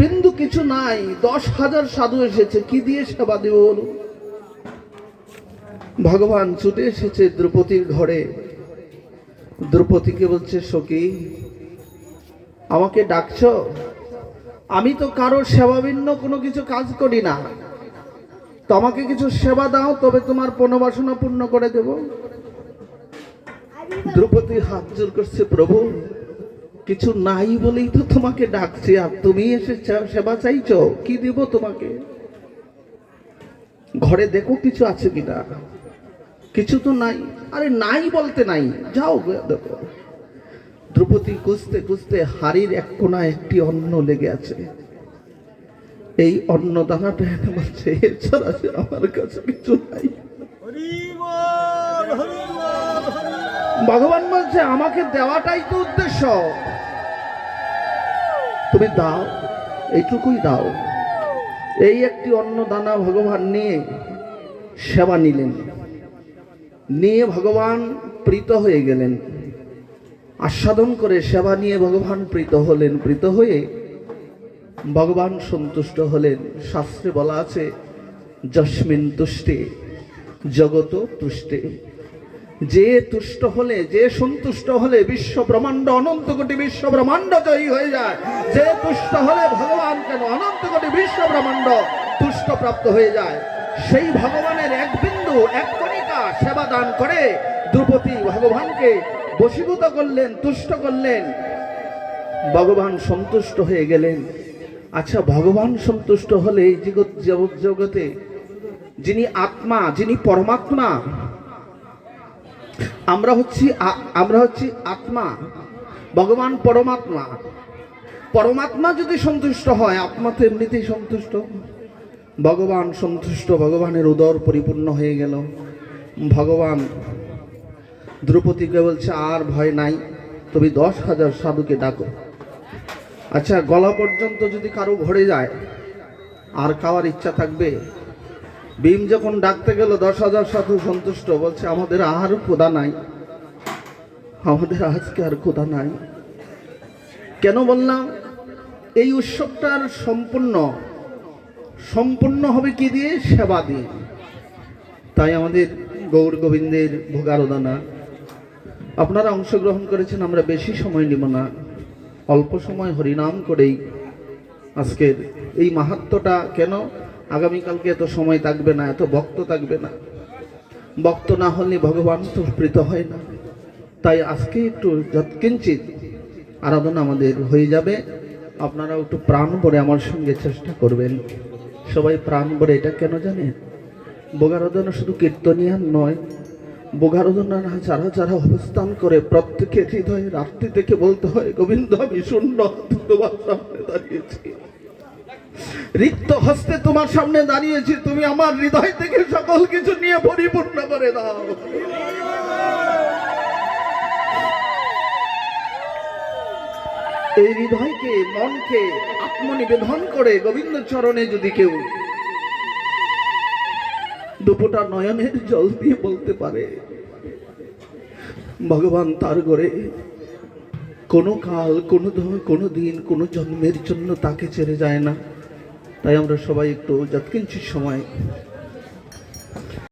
বিন্দু কিছু নাই দশ হাজার সাধু এসেছে কি দিয়ে সেবা দেব বলুন? ভগবান ছুটে এসেছে দ্রৌপদীর ঘরে। দ্রৌপদীকে বলছে সখী আমাকে ডাকছো? আমি তো কারোর সেবাভিন্ন কোনো কিছু কাজ করি না। তো আমাকে কিছু সেবা দাও তবে তোমার পুনর্বাসনা পূর্ণ করে দেব। দ্রৌপদী হাত জোর করছে প্রভু কিছু নাই বলেই তো তোমাকে ডাকছি আর তুমি এসে সেবা চাইছ কি দিব তোমাকে? ঘরে দেখো কিছু আছে কিনা। কিছু তো নাই। আরে নাই বলতে নাই। যাও দেখো। দ্রৌপদী খুঁজতে খুঁজতে হাড়ির এক কোনায় একটি অন্ন লেগে আছে। এই অন্ন দানাটা এনে বলছে এছাড়া আমার কাছে কিছু নাই। ভগবান বলছে আমাকে দেওয়াটাই তো উদ্দেশ্য। তুমি দাও, এইটুকুই দাও। এই একটি অন্ন দানা ভগবান নিয়ে সেবা নিলেন। নিয়ে ভগবান প্রীত হয়ে গেলেন। আস্বাদন করে সেবা নিয়ে ভগবান প্রীত হলেন, প্রীত হয়ে ভগবান সন্তুষ্ট হলেন। শাস্ত্রে বলা আছে, যস্মিন তুষ্টে জগত তুষ্টে। যে তুষ্ট হলে, যে সন্তুষ্ট হলে বিশ্ব ব্রহ্মাণ্ড, অনন্ত কোটি বিশ্ব ব্রহ্মাণ্ড জয়ী হয়ে যায়। যে তুষ্ট হলে ভগবান কেন অনন্ত কোটি বিশ্ব ব্রহ্মাণ্ড তুষ্ট প্রাপ্ত হয়ে যায়? সেই ভগবানের এক বিন্দু, এক কণিকা সেবা দান করে দ্রৌপদী ভগবানকে বশীভূত করলেন, তুষ্ট করলেন। ভগবান সন্তুষ্ট হয়ে গেলেন। আচ্ছা ভগবান সন্তুষ্ট হলে এই জগৎ জগতে যিনি আত্মা, যিনি পরমাত্মা আমরা হচ্ছি আমরা হচ্ছি আত্মা, ভগবান পরমাত্মা। পরমাত্মা যদি সন্তুষ্ট হয়, আত্মা তো এমনিতেই সন্তুষ্ট। ভগবান সন্তুষ্ট, ভগবানের উদর পরিপূর্ণ হয়ে গেল। ভগবান, দ্রৌপদীকে বলছে, আর ভয় নাই, তুমি দশ হাজার সাধুকে ডাকো। আচ্ছা গলা পর্যন্ত যদি কারও ভরে যায়, আর খাওয়ার ইচ্ছা থাকবে ভীম যখন ডাকতে গেল, দশ হাজার সাধু সন্তুষ্ট, বলছে, আমাদের আর খোদা নাই। আমাদের আজকে আর খোদা নাই। কেন বললাম? এই উৎসবটার সম্পূর্ণ সম্পূর্ণ হবে কি দিয়ে? সেবা দিয়ে। তাই আমাদের গৌর গোবিন্দের ভোগারোদানা আপনারা অংশগ্রহণ করেছেন, আমরা বেশি সময় নিব না। অল্প সময় হরিনাম করেই আজকের এই মাহাত্মটা। কেন? আগামীকালকে এত সময় থাকবে না, এত ভক্ত থাকবে না। ভক্ত না হলে ভগবান তো প্রীত হয় না। তাই আজকে একটু যৎকিঞ্চিত আরাধনা আমাদের হয়ে যাবে আপনারা একটু প্রাণ ভরে আমার সঙ্গে চেষ্টা করবেন। সবাই প্রাণ ভরে, এটা কেন জানেন? বোগারোধনা শুধু কীর্তনিয়ান নয় বোগারাধনা যারা যারা অবস্থান করে প্রত্যেকের হৃদয়ে রাত্রি থেকে বলতে হয়, গোবিন্দ, আমি শূন্য তোমার সামনে দাঁড়িয়েছি রিক্ত হস্তে তোমার সামনে দাঁড়িয়েছি, তুমি আমার হৃদয় থেকে সকল কিছু নিয়ে পরিপূর্ণ করে দাও। এই হৃদয়কে, মনকে আত্মনিবেদন করে গোবিন্দ চরণে যদি কেউ দুপোটা নয়নের জল দিয়ে বলতে পারে, ভগবান তার ঘরে কোনো কাল, কোনো কোনো দিন, কোনো জন্মের জন্য তাকে ছেড়ে যায় না। তাই আমরা সবাই একটু যৎকিঞ্চিত সময়